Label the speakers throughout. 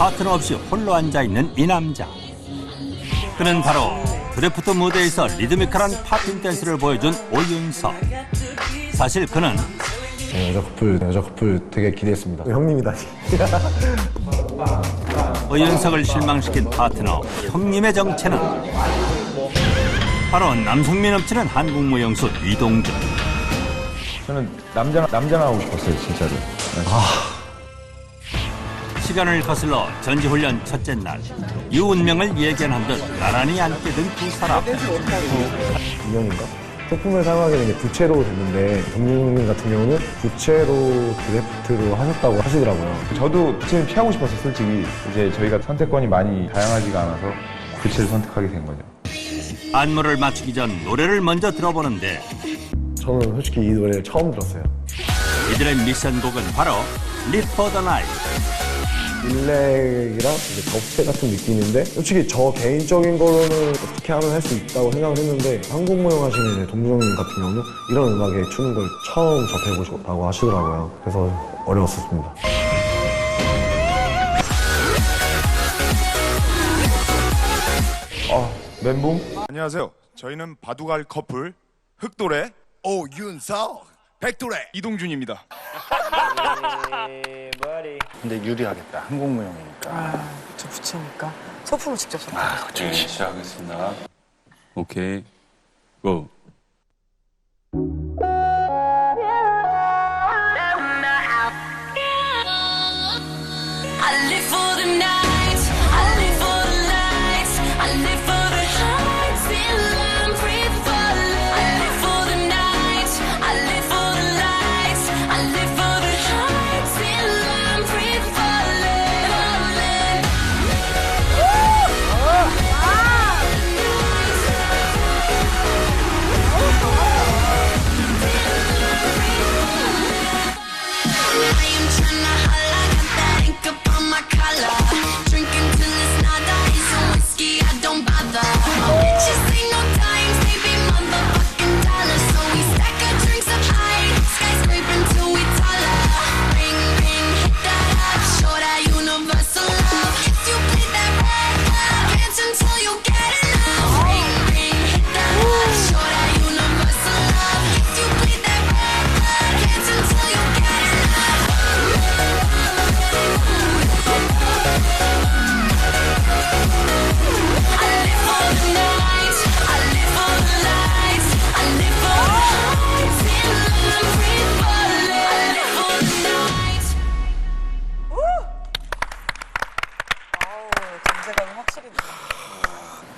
Speaker 1: 파트너 없이 홀로 앉아 있는 이 남자. 그는 바로 드래프트 무대에서 리드미컬한 팝핀 댄스를 보여준 오윤석. 사실 그는
Speaker 2: 네, 여자 커플 여자 커플 되게 기대했습니다. 형님이다.
Speaker 1: 오윤석을 실망시킨 파트너 형님의 정체는 바로 남성미 넘치는 한국 무용수 이동준.
Speaker 3: 저는 남자 남자나 하고 싶었어요 진짜로.
Speaker 1: 시간을 거슬러 전지훈련 첫째 날이 운명을 예견한 듯 나란히 앉게 된 두 사람.
Speaker 2: 2년인가? 소품을 사용하게 된 게 부채로 됐는데 동료님 같은 경우는 부채로 드래프트로 하셨다고 하시더라고요.
Speaker 3: 저도 부채는 피하고 싶었어요 솔직히. 이제 저희가 선택권이 많이 다양하지가 않아서 부채를 선택하게 된 거죠.
Speaker 1: 안무를 맞추기 전 노래를 먼저 들어보는데
Speaker 2: 저는 솔직히 이 노래를 처음 들었어요.
Speaker 1: 이들의 미션곡은 바로 Live for the Night.
Speaker 2: 일렉이랑 이제 덕체 같은 느낌인데 솔직히 저 개인적인 거로는 어떻게 하면 할 수 있다고 생각을 했는데 한국 무용 하시는 이제 동정님 같은 경우는 이런 음악에 추는 걸 처음 접해보셨다고 하시더라고요. 그래서 어려웠었습니다.
Speaker 3: 어 멘붕?
Speaker 4: 안녕하세요. 저희는 바둑알 커플 흑도래 오윤석 백도래 이동준입니다.
Speaker 5: 근데 유리하겠다. 한국무용이니까.
Speaker 6: 아, 저 붙이니까 소품을 직접.
Speaker 5: 아, 그치.
Speaker 7: 시작하겠습니다. 오케이, 고.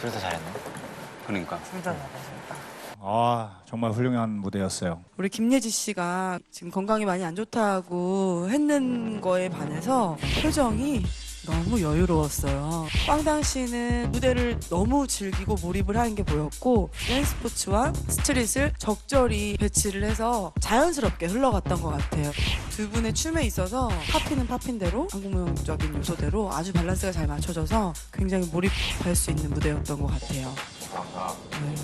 Speaker 5: 그래서 잘했네.
Speaker 7: 그러니까.
Speaker 6: 둘다 잘하셨다.
Speaker 8: 아 정말 훌륭한 무대였어요.
Speaker 9: 우리 김예지 씨가 지금 건강이 많이 안 좋다고 했는 거에 반해서 표정이 너무 여유로웠어요. 빵당 씨는 무대를 너무 즐기고 몰입을 하는 게 보였고 댄스 스포츠와 스트릿을 적절히 배치를 해서 자연스럽게 흘러갔던 것 같아요. 두 분의 춤에 있어서 팝핀은 팝핀대로 한국무용적인 요소대로 아주 밸런스가 잘 맞춰져서 굉장히 몰입할 수 있는 무대였던 것 같아요. 네.